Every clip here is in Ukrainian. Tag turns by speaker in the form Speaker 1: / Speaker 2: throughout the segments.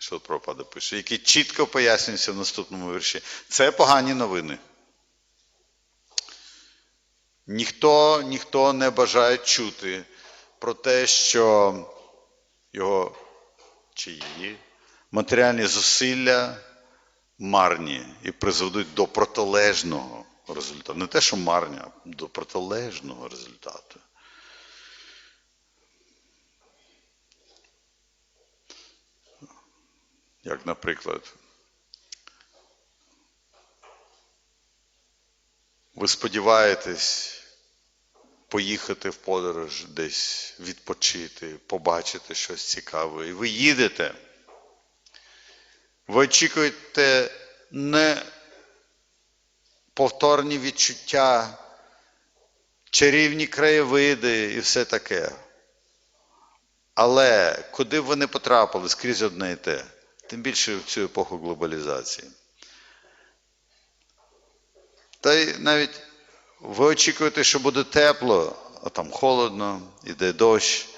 Speaker 1: що пише, який чітко пояснюється в наступному вірші. Це погані новини. Ніхто, ніхто не бажає чути про те, що його чи її матеріальні зусилля марні і призведуть до протилежного результату. Не те, що марні, а до протилежного результату. Як, наприклад, ви сподіваєтесь поїхати в подорож, десь відпочити, побачити щось цікаве. І ви їдете. Ви очікуєте не повторні відчуття, чарівні краєвиди і все таке. Але куди б ви не потрапили скрізь одне і те, тим більше в цю епоху глобалізації. Та й навіть ви очікуєте, що буде тепло, а там холодно, іде дощ,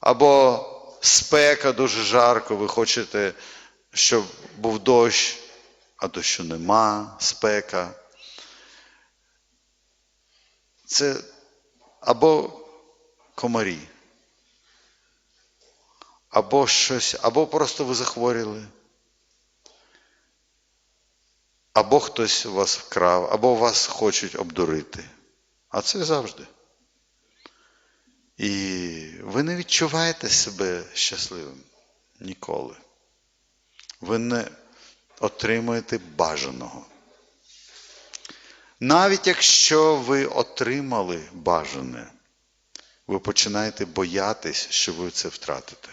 Speaker 1: або спека дуже жарко, ви хочете, щоб був дощ, а дощу нема, спека. Це або комарі, або щось, або просто ви захворіли, або хтось вас вкрав, або вас хочуть обдурити. А це завжди. І ви не відчуваєте себе щасливим ніколи. Ви не отримуєте бажаного. Навіть якщо ви отримали бажане, ви починаєте боятись, що ви це втратите.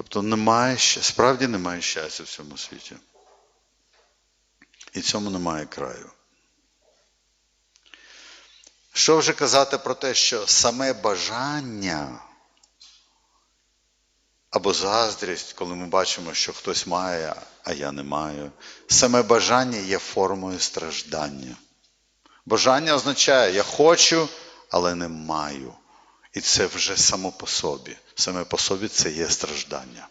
Speaker 1: Тобто немає, справді немає щастя в цьому світі. І цьому немає краю. Що вже казати про те, що саме бажання або заздрість, коли ми бачимо, що хтось має, а я не маю, саме бажання є формою страждання. Бажання означає, я хочу, але не маю. І це вже само по собі. Саме по собі це є страждання.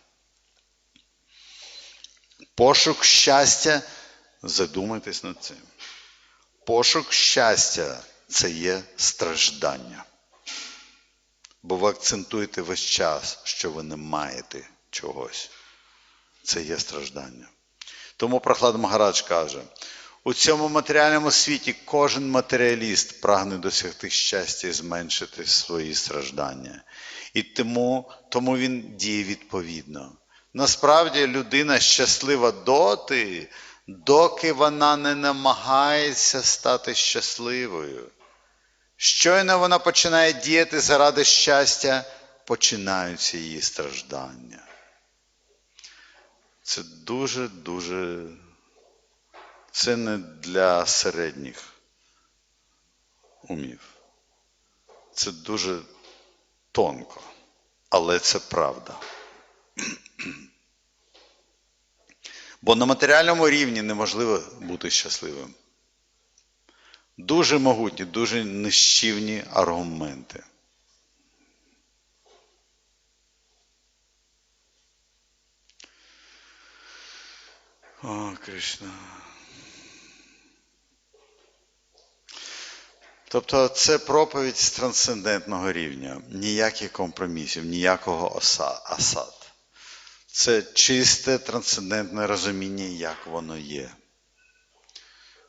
Speaker 1: Пошук щастя, задумайтесь над цим. Пошук щастя це є страждання. Бо ви акцентуєте весь час, що ви не маєте чогось. Це є страждання. Тому Прохлад Магарадж каже: у цьому матеріальному світі кожен матеріаліст прагне досягти щастя і зменшити свої страждання. І тому, тому він діє відповідно. Насправді людина щаслива доти, доки вона не намагається стати щасливою. Щойно вона починає діяти заради щастя, починаються її страждання. Це дуже-дуже, це не для середніх умів. Це дуже тонко, але це правда. Бо на матеріальному рівні неможливо бути щасливим. Дуже могутні, дуже нищівні аргументи. О, Кришна. Тобто це проповідь з трансцендентного рівня. Ніяких компромісів, ніякого осад. Це чисте трансцендентне розуміння, як воно є.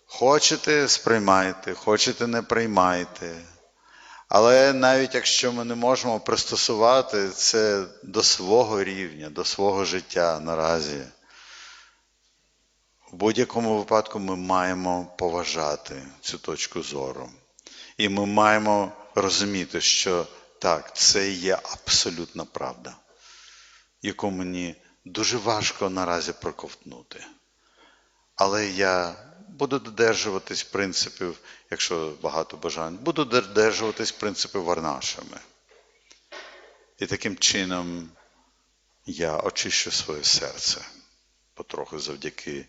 Speaker 1: Хочете, сприймайте, хочете, не приймайте. Але навіть якщо ми не можемо пристосувати це до свого рівня, до свого життя наразі, в будь-якому випадку ми маємо поважати цю точку зору. І ми маємо розуміти, що так, це є абсолютна правда, яку мені дуже важко наразі проковтнути. Але я буду додержуватись принципів, якщо багато бажань, буду додержуватись принципів Варнашами. І таким чином я очищу своє серце потроху завдяки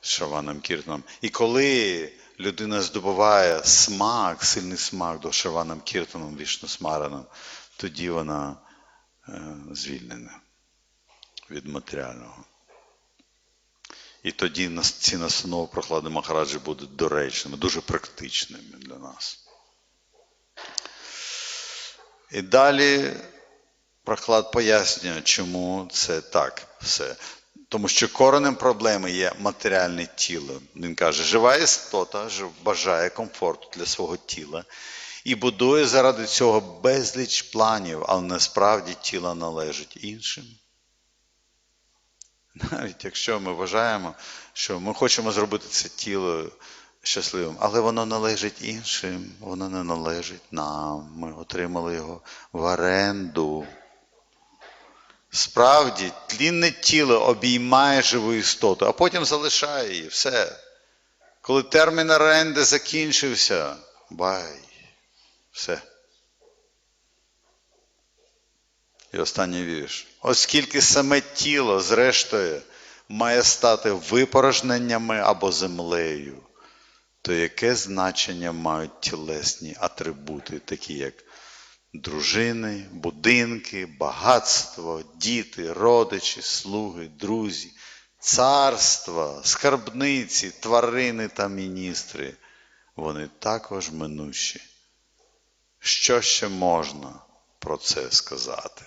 Speaker 1: Шаванам Кіртанам. І коли людина здобуває смак, сильний смак до Шаванам Кіртанам, вішну смаранам, тоді вона е, звільнена. від матеріального. І тоді ці настанови прохлади Махараджі будуть доречними, дуже практичними для нас. І далі Прохлад пояснює, чому це так все. Тому що коренем проблеми є матеріальне тіло. Він каже, жива істота бажає комфорту для свого тіла і будує заради цього безліч планів, але насправді тіло належить іншим. Навіть якщо ми вважаємо, що ми хочемо зробити це тіло щасливим, але воно належить іншим, воно не належить нам. Ми отримали його в оренду. Справді, тлінне тіло обіймає живу істоту, а потім залишає її. Все. Коли термін оренди закінчився, бай. Все. І останній вірш. Оскільки саме тіло, зрештою, має стати випорожненнями або землею, то яке значення мають тілесні атрибути, такі як дружини, будинки, багатство, діти, родичі, слуги, друзі, царства, скарбниці, тварини та міністри? Вони також минущі. Що ще можна про це сказати?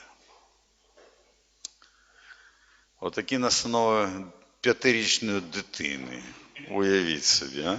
Speaker 1: Отакі настанови п'ятирічної дитини. Уявіть собі, а?